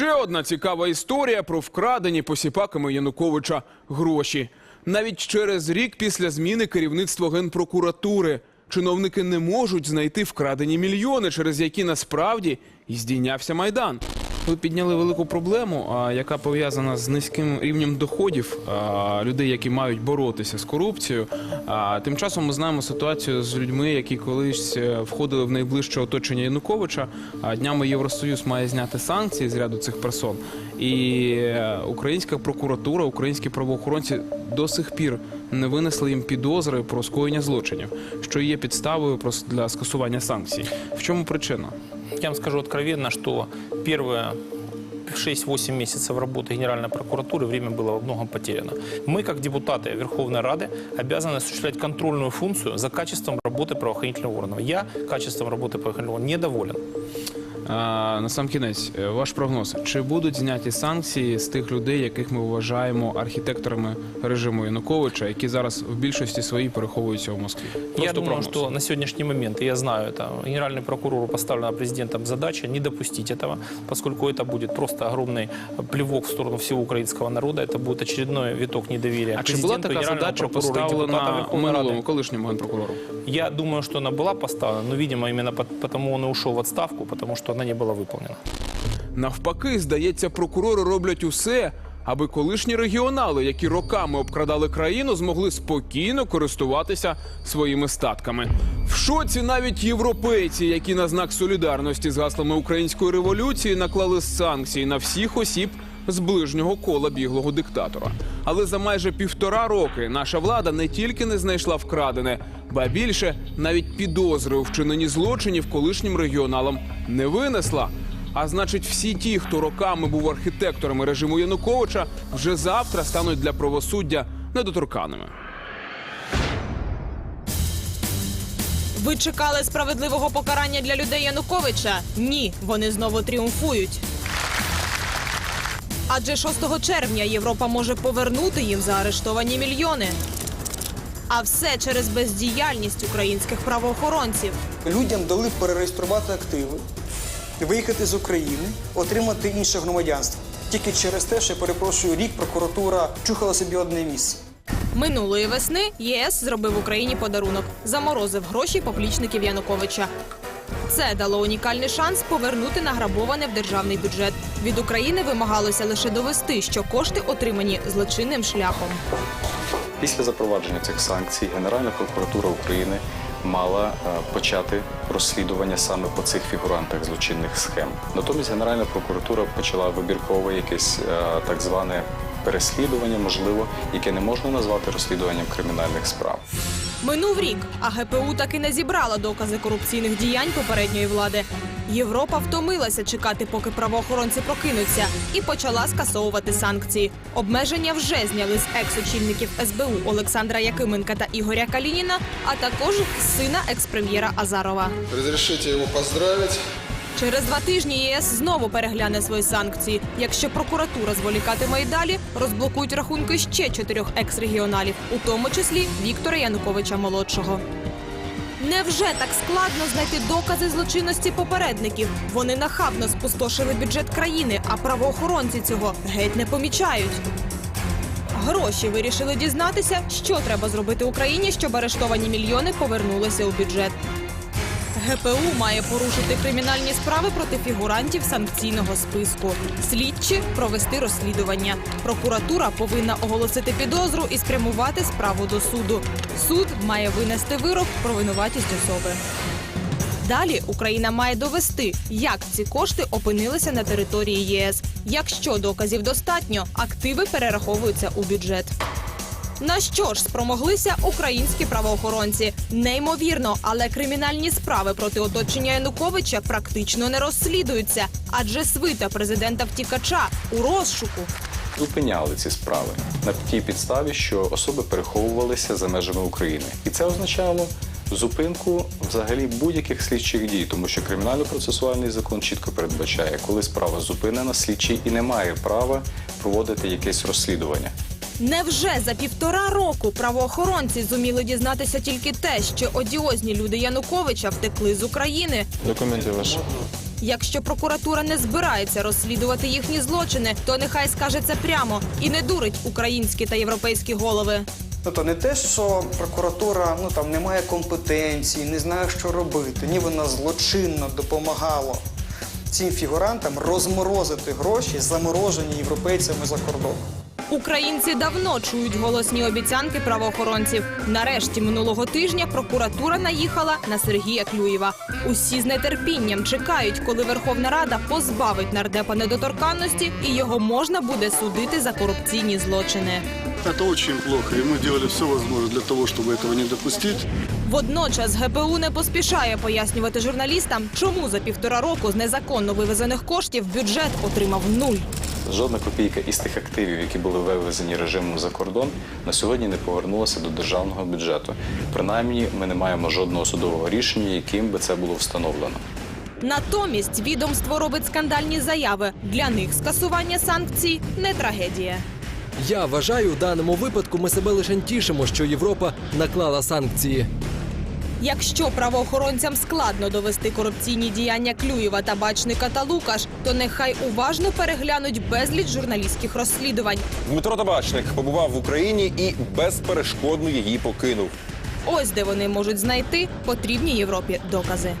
Ще одна цікава історія про вкрадені посіпаками Януковича гроші. Навіть через рік після зміни керівництва генпрокуратури чиновники не можуть знайти вкрадені мільйони, через які насправді і здійнявся майдан. Ви підняли велику проблему, яка пов'язана з низьким рівнем доходів людей, які мають боротися з корупцією. Тим часом ми знаємо ситуацію з людьми, які колись е, входили в найближче оточення Януковича. Днями Євросоюз має зняти санкції з ряду цих персон. І е, українська прокуратура, українські правоохоронці до сих пір не винесли їм підозри про скоєння злочинів, що є підставою для скасування санкцій. В чому причина? Я вам скажу откровенно, что первые 6-8 месяцев работы Генеральной прокуратуры время было во многом потеряно. Мы, как депутаты Верховной Рады, обязаны осуществлять контрольную функцию за качеством работы правоохранительного органа. Я качеством работы правоохранительного органа недоволен. А, на сам кінець, е, ваш прогноз: чи будуть зняті санкції з тих людей, яких ми вважаємо архітекторами режиму Януковича, які зараз в більшості своїй переховуються в Москві? Просто я думаю, прогноз. что на сегодняшний момент, и я знаю это, генеральный прокурору поставлена президентом задача не допустить этого, поскольку это будет просто огромный плевок в сторону всего украинского народа, это будет очередной виток недоверия А чи була президенту, така генеральному задача прокурору и депутатам поставлена Верховной минулому Рады. колишньому генпрокурору? Я думаю, что она была поставлена, но, видимо, именно по- потому он и ушел в отставку, потому что она не была выполнена. Навпаки, здається, прокурори роблять усе, аби колишні регіонали, які роками обкрадали країну, змогли спокійно користуватися своїми статками. В шоці навіть європейці, які на знак солідарності з гаслами української революції наклали санкції на всіх осіб з ближнього кола біглого диктатора. Але за майже півтора роки наша влада не тільки не знайшла вкрадене, ба більше навіть підозри у вчиненні злочинів колишнім регіоналам не винесла. А значить, всі ті, хто роками був архітекторами режиму Януковича, вже завтра стануть для правосуддя недоторканими. Ви чекали справедливого покарання для людей Януковича? Ні, вони знову тріумфують. Адже 6 червня Європа може повернути їм заарештовані мільйони. А все через бездіяльність українських правоохоронців. Людям дали перереєструвати активи, виїхати з України, отримати інше громадянство. Тільки через те, що я перепрошую, рік прокуратура чухала собі одне місце. Минулої весни ЄС зробив Україні подарунок, заморозив гроші поплічників Януковича. Це дало унікальний шанс повернути награбоване в державний бюджет. Від України вимагалося лише довести, що кошти отримані злочинним шляхом. Після запровадження цих санкцій Генеральна прокуратура України мала е, почати розслідування саме по цих фігурантах злочинних схем. Натомість Генеральна прокуратура почала вибіркове якесь е, так зване переслідування, можливо, яке не можна назвати розслідуванням кримінальних справ. Минув рік, а ГПУ таки не зібрала докази корупційних діянь попередньої влади. Європа втомилася чекати, поки правоохоронці прокинуться, і почала скасовувати санкції. Обмеження вже зняли з екс-очільників СБУ Олександра Якименка та Ігоря Калініна, а також сина екс-прем'єра Азарова. Разрешите его поздравить. Через два тижні ЄС знову перегляне свої санкції. Якщо прокуратура зволікатиме й далі, розблокують рахунки ще чотирьох екс-регіоналів, у тому числі Віктора Януковича молодшого. Невже так складно знайти докази злочинності попередників? Вони нахабно спустошили бюджет країни, а правоохоронці цього геть не помічають. Гроші вирішили дізнатися, що треба зробити Україні, щоб арештовані мільйони повернулися у бюджет. ГПУ має порушити кримінальні справи проти фігурантів санкційного списку. Слідчі провести розслідування. Прокуратура повинна оголосити підозру і спрямувати справу до суду. Суд має винести вирок про винуватість особи. Далі Україна має довести, як ці кошти опинилися на території ЄС. Якщо доказів достатньо, активи перераховуються у бюджет. На що ж спромоглися українські правоохоронці? Неймовірно, але кримінальні справи проти оточення Януковича практично не розслідуються, адже свита президента втікача у розшуку. Зупиняли ці справи на тій підставі, що особи переховувалися за межами України, і це означало зупинку взагалі будь-яких слідчих дій, тому що кримінально-процесуальний закон чітко передбачає, коли справа зупинена, слідчий і не має права проводити якесь розслідування. Невже за півтора року правоохоронці зуміли дізнатися тільки те, що одіозні люди Януковича втекли з України? Документы ваши. Якщо прокуратура не збирається розслідувати їхні злочини, то нехай скаже це прямо і не дурить українські та європейські голови. Ну то не те, що прокуратура ну там не має компетенції, не знає, що робити. Ні, вона злочинно допомагала цим фігурантам розморозити гроші, заморожені європейцями за кордоном. Українці давно чують голосні обіцянки правоохоронців. Нарешті минулого тижня прокуратура наїхала на Сергія Клюєва. Усі з нетерпінням чекають, коли Верховна Рада позбавить нардепа недоторканності і його можна буде судити за корупційні злочини. Это очень плохо, и мы делали все возможное для того, чтобы этого не допустить. Водночас ГПУ не поспішає пояснювати журналістам, чому за півтора року з незаконно вивезених коштів бюджет отримав нуль. Жодна копійка із тих активів, які були вивезені режимом за кордон, на сьогодні не повернулася до державного бюджету. Принаймні, ми не маємо жодного судового рішення, яким би це було встановлено. Натомість відомство робить скандальні заяви. Для них скасування санкцій не трагедія. Я вважаю, у даному випадку ми себе лише тішимо, що Європа наклала санкції. Якщо правоохоронцям складно довести корупційні діяння Клюєва, та бачника та Лукаш, то нехай уважно переглянуть безліч журналістських розслідувань. Дмитро Табачник побував в Україні і безперешкодно її покинув. Ось де вони можуть знайти потрібні Європі докази.